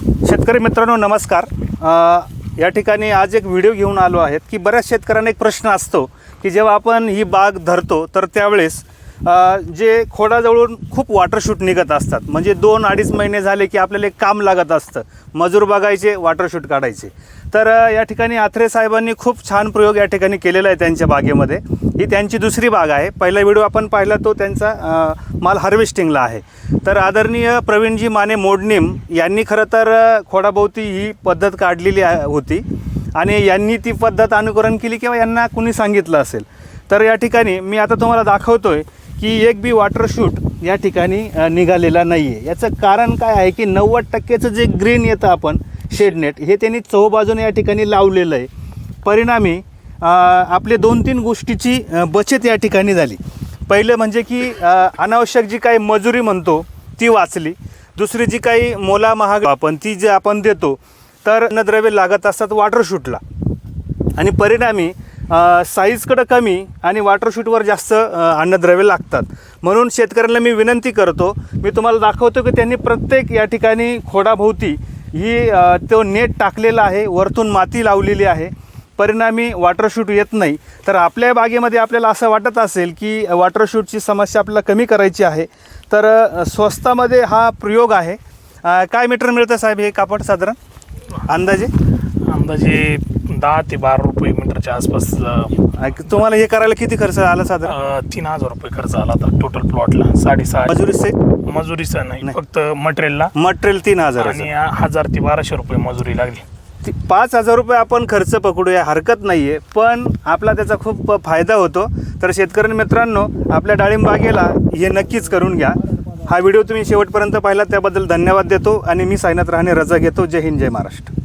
शेतकरी मित्रांनो नमस्कार. या ठिकाणी आज एक व्हिडिओ घेऊन आलो आहेत की बऱ्याच शेतकऱ्यांना एक प्रश्न असतो की जेव्हा आपण ही बाग धरतो तर त्यावेळेस जे खोडाजवळून खूप वॉटरशूट निघत असतात. म्हणजे दोन अडीच महिने झाले की आपल्याला एक काम लागत असतं. मजूर बघायचे वॉटरशूट काढायचे. तर या ठिकाणी आथरे साहेबांनी खूप छान प्रयोग या ठिकाणी केलेला आहे त्यांच्या बागेमध्ये. ही त्यांची दुसरी बाग आहे. पहिला व्हिडिओ आपण पाहिला तो त्यांचा माल हार्वेस्टिंगला आहे. तर आदरणीय प्रवीणजी माने मोडणीम यांनी खरं तर खोडाभोवती ही पद्धत काढलेली आहे- होती. आणि यांनी ती पद्धत अनुकरण केली किंवा यांना कुणी सांगितलं असेल. तर या ठिकाणी मी आता तुम्हाला दाखवतो आहे की एक बी वॉटर शूट या ठिकाणी निघालेला नाही आहे याचं कारण काय आहे की नव्वद टक्केचं जे ग्रीन येतं आपण शेडनेट हे त्यांनी चौबाजूने या ठिकाणी लावलेलं आहे. परिणामी आपले दोन तीन गोष्टीची बचत या ठिकाणी झाली. पहिलं म्हणजे की अनावश्यक जी काही मजुरी म्हणतो ती वाचली. दुसरी जी काही मोला महाग आपण ती जे आपण देतो तर अन्नद्रव्य लागत असतात वॉटर शूटला आणि परिणामी साईजकडं कमी आणि वॉटरशूटवर जास्त अन्नद्रव्य लागतात. म्हणून शेतकऱ्यांना मी विनंती करतो मी तुम्हाला दाखवतो की त्यांनी प्रत्येक या ठिकाणी खोडाभोवती ही तो नेट टाकलेला आहे वरतून माती लावलेली आहे. परिणामी वॉटरशूट येत नाही. तर आपल्या बागेमध्ये आपल्याला असं वाटत असेल की वॉटरशूटची समस्या आपल्याला कमी करायची आहे. तर स्वस्तामध्ये हा प्रयोग आहे. काय मीटर मिळतं साहेब हे कापड साधारण? अंदाजे? अंदाजे दहा ते बारा रुपये मीटरच्या आसपास अ, ऐक- तुम्हाला हे करायला किती खर्च आला साधारण? अ, तीन हजार रुपये खर्च आला होता टोटल प्लॉटला साडेसहा. मजुरी से मजुरीचा नाही नाही. फक्त मटेरियलला मटेरियल तीन हजार आणि हजार ते बाराशे रुपये मजुरी लागली. पाच हजार रुपये आपण खर्च पकडूया हरकत नाहीये. पण आपला त्याचा खूप फायदा होतो. तर शेतकरी मित्रांनो आपल्या डाळिंब बागेला हे नक्कीच करून घ्या. हा व्हिडिओ तुम्ही शेवटपर्यंत पाहिला त्याबद्दल धन्यवाद देतो. आणि मी सायनाथ राहणे रजा घेतो. जय हिंद जय महाराष्ट्र.